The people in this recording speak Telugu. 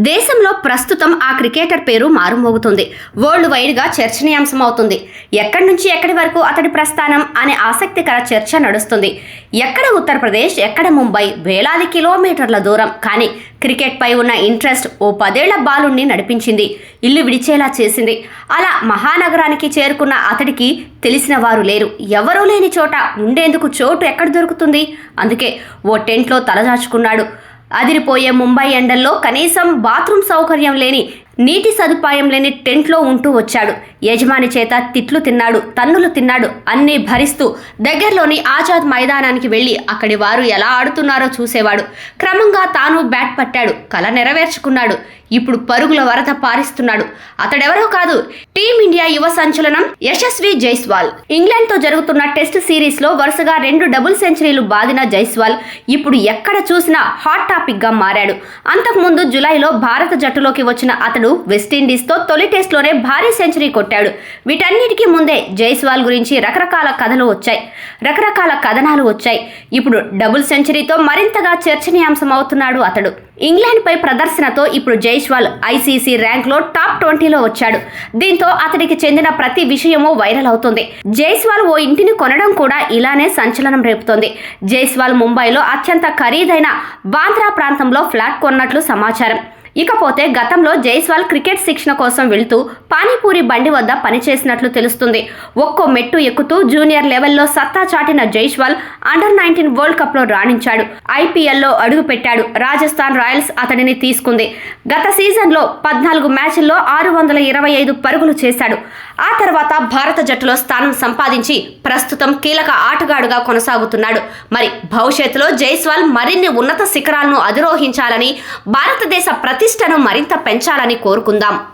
దేశంలో ప్రస్తుతం ఆ క్రికెటర్ పేరు మారుమోగుతుంది. వరల్డ్ వైడ్గా చర్చనీయాంశమవుతుంది. ఎక్కడి నుంచి ఎక్కడి వరకు అతడి ప్రస్థానం అనే ఆసక్తికర చర్చ నడుస్తుంది. ఎక్కడ ఉత్తరప్రదేశ్ ఎక్కడ ముంబై వేలాది కిలోమీటర్ల దూరం. కానీ క్రికెట్పై ఉన్న ఇంట్రెస్ట్ ఓ పదేళ్ళ బాలుణ్ణి నడిపించింది. ఇల్లు విడిచేలా చేసింది. అలా మహానగరానికి చేరుకున్న అతడికి తెలిసిన వారు లేరు. ఎవరూ లేని చోట ఉండేందుకు చోటు ఎక్కడ దొరుకుతుంది? అందుకే ఓ టెంట్లో తలదాచుకున్నాడు. అదిరిపోయే ముంబై ఎండల్లో కనీసం బాత్రూమ్ సౌకర్యం లేని నీటి సదుపాయం లేని టెంట్లో ఉంటూ వచ్చాడు. యజమాని చేత తిట్లు తిన్నాడు తన్నులు తిన్నాడు అన్నీ భరిస్తూ దగ్గరలోని ఆజాద్ మైదానానికి వెళ్ళి అక్కడి వారు ఎలా ఆడుతున్నారో చూసేవాడు. క్రమంగా తాను బ్యాట్ పట్టాడు కల నెరవేర్చుకున్నాడు. ఇప్పుడు పరుగుల వరద పారిస్తున్నాడు. అతడెవరో కాదు టీమిండియా యువ సంచలనం యశస్వి జైస్వాల్. ఇంగ్లాండ్తో జరుగుతున్న టెస్ట్ సిరీస్లో వరుసగా రెండు డబుల్ సెంచరీలు బాదిన జైస్వాల్ ఇప్పుడు ఎక్కడ చూసినా హాట్ టాపిక్గా మారాడు. అంతకుముందు జులైలో భారత జట్టులోకి వచ్చిన అతడు వెస్టిండీస్తో తొలి టెస్ట్లోనే భారీ సెంచరీ కొట్టాడు. వీటన్నిటికీ ముందే జైస్వాల్ గురించి రకరకాల కథలు వచ్చాయి. రకరకాల కథనాలు వచ్చాయి. ఇప్పుడు డబుల్ సెంచరీతో మరింతగా చర్చనీయాంశం అవుతున్నాడు అతడు. ఇంగ్లాండ్పై ప్రదర్శనతో ఇప్పుడు జైస్వాల్ ఐసీసీ ర్యాంక్లో టాప్ ట్వంటీలో వచ్చాడు. దీంతో అతడికి చెందిన ప్రతి విషయము వైరల్ అవుతుంది. జైస్వాల్ ఓ ఇంటిని కొనడం కూడా ఇలానే సంచలనం రేపుతోంది. జైస్వాల్ ముంబైలో అత్యంత ఖరీదైన బాంద్రా ప్రాంతంలో ఫ్లాట్ కొన్నట్లు సమాచారం. ఇకపోతే గతంలో జైస్వాల్ క్రికెట్ శిక్షణ కోసం వెళుతూ పానీపూరి బండి వద్ద పనిచేసినట్లు తెలుస్తుంది. ఒక్కో మెట్టు ఎక్కుతూ జూనియర్ లెవెల్లో సత్తా చాటిన జైస్వాల్ అండర్ నైన్టీన్ వరల్డ్ కప్లో రాణించాడు. ఐపీఎల్లో అడుగుపెట్టాడు. రాజస్థాన్ రాయల్స్ అతడిని తీసుకుంది. గత సీజన్లో పద్నాలుగు మ్యాచ్ల్లో ఆరు వందల ఇరవై ఐదు పరుగులు చేశాడు. ఆ తర్వాత భారత జట్టులో స్థానం సంపాదించి ప్రస్తుతం కీలక ఆటగాడుగా కొనసాగుతున్నాడు. మరి భవిష్యత్తులో జైస్వాల్ మరిన్ని ఉన్నత శిఖరాలను అధిరోహించాలని భారతదేశ ప్రతిష్టను మరింత పెంచాలని కోరుకుందాం.